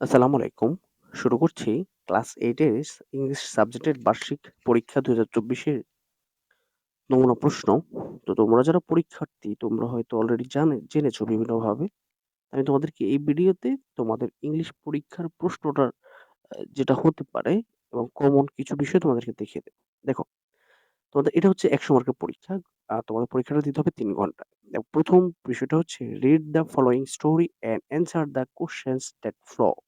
আসসালামু আলাইকুম। শুরু করছি ক্লাস 8 এর ইংলিশ সাবজেক্টের বার্ষিক পরীক্ষা দু হাজার চব্বিশের নমুনা প্রশ্ন। তো তোমরা যারা পরীক্ষার্থী তোমরা হয়তো অলরেডি জানে জেনেছো বিভিন্নভাবে। আমি তোমাদেরকে এই ভিডিওতে তোমাদের ইংলিশ পরীক্ষার প্রশ্নটার যেটা হতে পারে এবং কমন কিছু বিষয় তোমাদেরকে দেখিয়ে দেব। দেখো, তোমাদের এটা হচ্ছে ১০০ মার্কের পরীক্ষা। আর তোমাদের পরীক্ষাটা দিতে হবে তিন ঘণ্টা প্রথম বিষয়টা হচ্ছে read the following story and answer the questions that follow.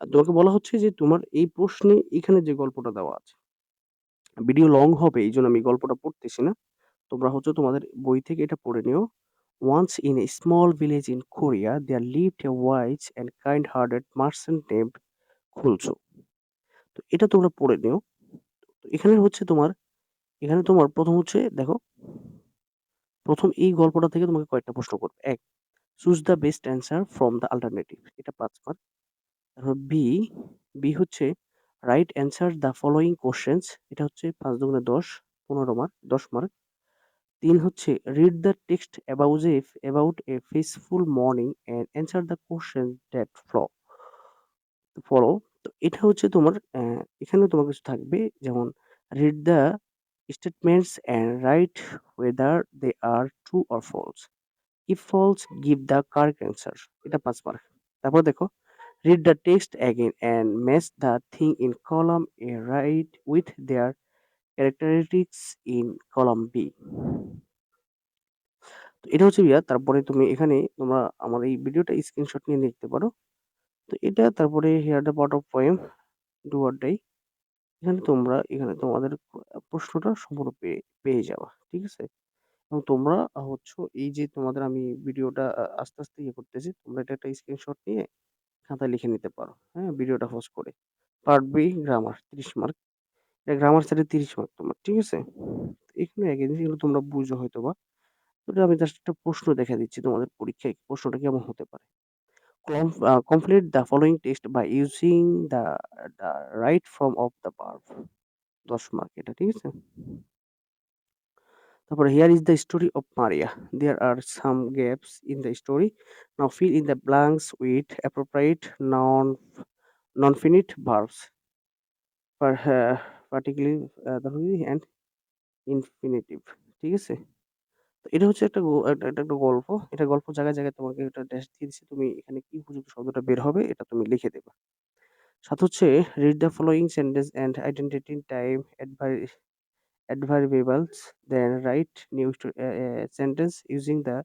তোমাকে বলা হচ্ছে যে, তোমার এই প্রশ্নে এখানে যে গল্পটা দেওয়া আছে। ভিডিও লং হবে, এইজন্য আমি গল্পটা পড়তেছি না। তোমরা হচ্ছে তোমাদের বই থেকে এটা পড়ে নিও। Once in a small village in Korea, there lived a wise and kind-hearted merchant named খুলছো তো এটা তোমরা পড়ে নিও। এখানে হচ্ছে তোমার, এখানে তোমার প্রথম হচ্ছে, দেখো, প্রথম এই গল্পটা থেকে তোমাকে কয়েকটা প্রশ্ন করবে। ১ choose the best answer from the alternative এটা পাঁচ মার্ক। বি, বি হচ্ছে right answer the following questions এটা হচ্ছে ৫ দুগুণে দশ পনেরো মার্ক, ১০ মার্ক। তিন হচ্ছে read the text about a about a peaceful morning and answer the question that flow follow. তো এটা হচ্ছে তোমার এখানেও তোমার কিছু থাকবে যেমন read the statements and write whether they are true or false. If false give the correct answer এটা পাঁচ মার্ক। তারপর দেখো Read the text again and match the thing in column A right with their characteristics in column B. তো এটা হচ্ছে ইয়া তারপরে তুমি এখানে তোমরা আমার এই ভিডিওটা স্ক্রিনশট নিয়ে লিখতে পারো। তো এটা তারপরে hear the part of poem do or die এখানে তোমরা এখানে তোমাদের প্রশ্নটা সম্পূর্ণ পেয়ে পেয়ে যাবা। ঠিক আছে? এবং তোমরা হচ্ছে এই যে তোমাদের আমি ভিডিওটা আস্তে, আস্তে ইয়ে করতেছি। তোমরা এটা একটা স্ক্রিনশট নিয়ে খাতায় লিখে নিতে পারো। হ্যাঁ? ভিডিওটা পজ করে। Part B grammar ৩০ mark. এটা গ্রামার সেটে ৩০ মার্ক তোমার। ঠিক আছে? এখানে একই জিনিস এগুলো তোমরা বুঝো হয়তোবা। ওটা আমি জাস্ট একটা প্রশ্ন দেখে দিচ্ছি তোমাদের পরীক্ষায়, প্রশ্নটা কেমন হতে পারে। Com complete the following test by using the right form of the verb ১০ mark এটা। ঠিক আছে? তারপরে here is the story of Maria. There are some gaps in the story. Now fill in the blanks with appropriate non non-finite verbs. পার হ্যাঁ, particularly and infinitive. ঠিক আছে? তো এটা হচ্ছে একটা এটা একটা গল্প। এটা গল্প জায়গায়, জায়গায় তোমাকে এটা ড্যাশ দিয়ে দিছি। তুমি এখানে কি উপযুক্ত শব্দটা বের হবে এটা তুমি লিখে দেবা। ৭ হচ্ছে read the following sentence and identity time অ্যাডভার adverbials then write new uh, uh, sentence using the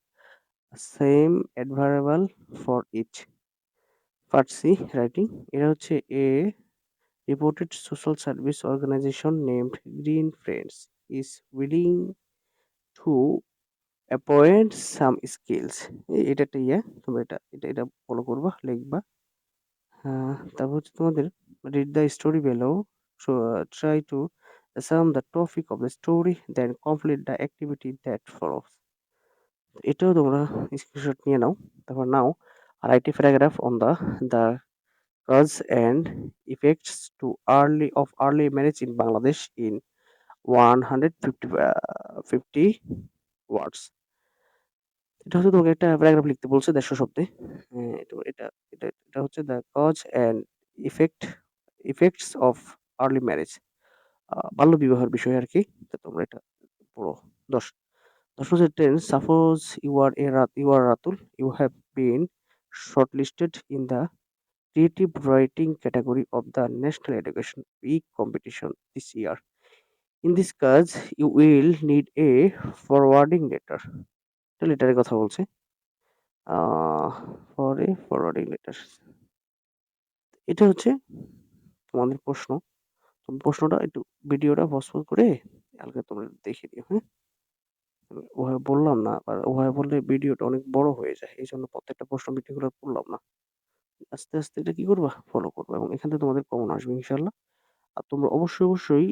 same adverbial for each. Part C writing এটা হচ্ছে a reported social service organization named Green Friends is willing to appoint some skills এ এটা একটা ইয়ে তোমরা এটা এটা এটা follow করবা লিখবা তারপর হচ্ছে তোমাদের read the story below so uh, try to assume the topic of the story then complete the activity that follows এটাও তোমরা স্ক্রিনশট নিয়ে নাও তারপর নাও write a paragraph on the the cause and effects to early of early marriage in Bangladesh in 150 uh, 50 words এটা হচ্ছে তোমাকে একটা paragraph লিখতে বলছে ১৫০ শব্দে। হ্যাঁ, এটা এটা এটা হচ্ছে the cause and effect effects of early marriage. বাল্য বিবাহের বিষয়ে আর কি তোমরা এটা পড়ো। দশ দশ হচ্ছে ten, suppose you are a রাত you are Ratul, you have been shortlisted in the creative writing category of the national education week competition this year. In this case, you will need a forwarding letter. এটা লেটারের কথা বলছে। For a forwarding letter. এটা হচ্ছে তোমাদের প্রশ্ন। প্রশ্নটা একটু ভিডিওটা পজ করে হালকা তোমরা দেখে দিও, হ্যাঁ? ওভাবে বললাম না। আর ওভাবে বললে ভিডিওটা অনেক বড় হয়ে যায়। এই জন্য প্রত্যেকটা প্রশ্ন ভিডিওগুলো পড়লাম না। আস্তে, আস্তে এটা কি করবা? ফলো করবা এবং এখান থেকে তোমাদের কমন আসবে ইনশাল্লাহ আর তোমরা অবশ্যই, অবশ্যই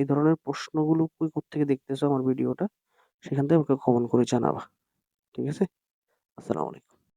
এই ধরনের প্রশ্নগুলো কোত্থেকে দেখতেছো আমার ভিডিওটা সেখান থেকে আমাকে কমন করে জানাবা। ঠিক আছে? আসসালামু আলাইকুম।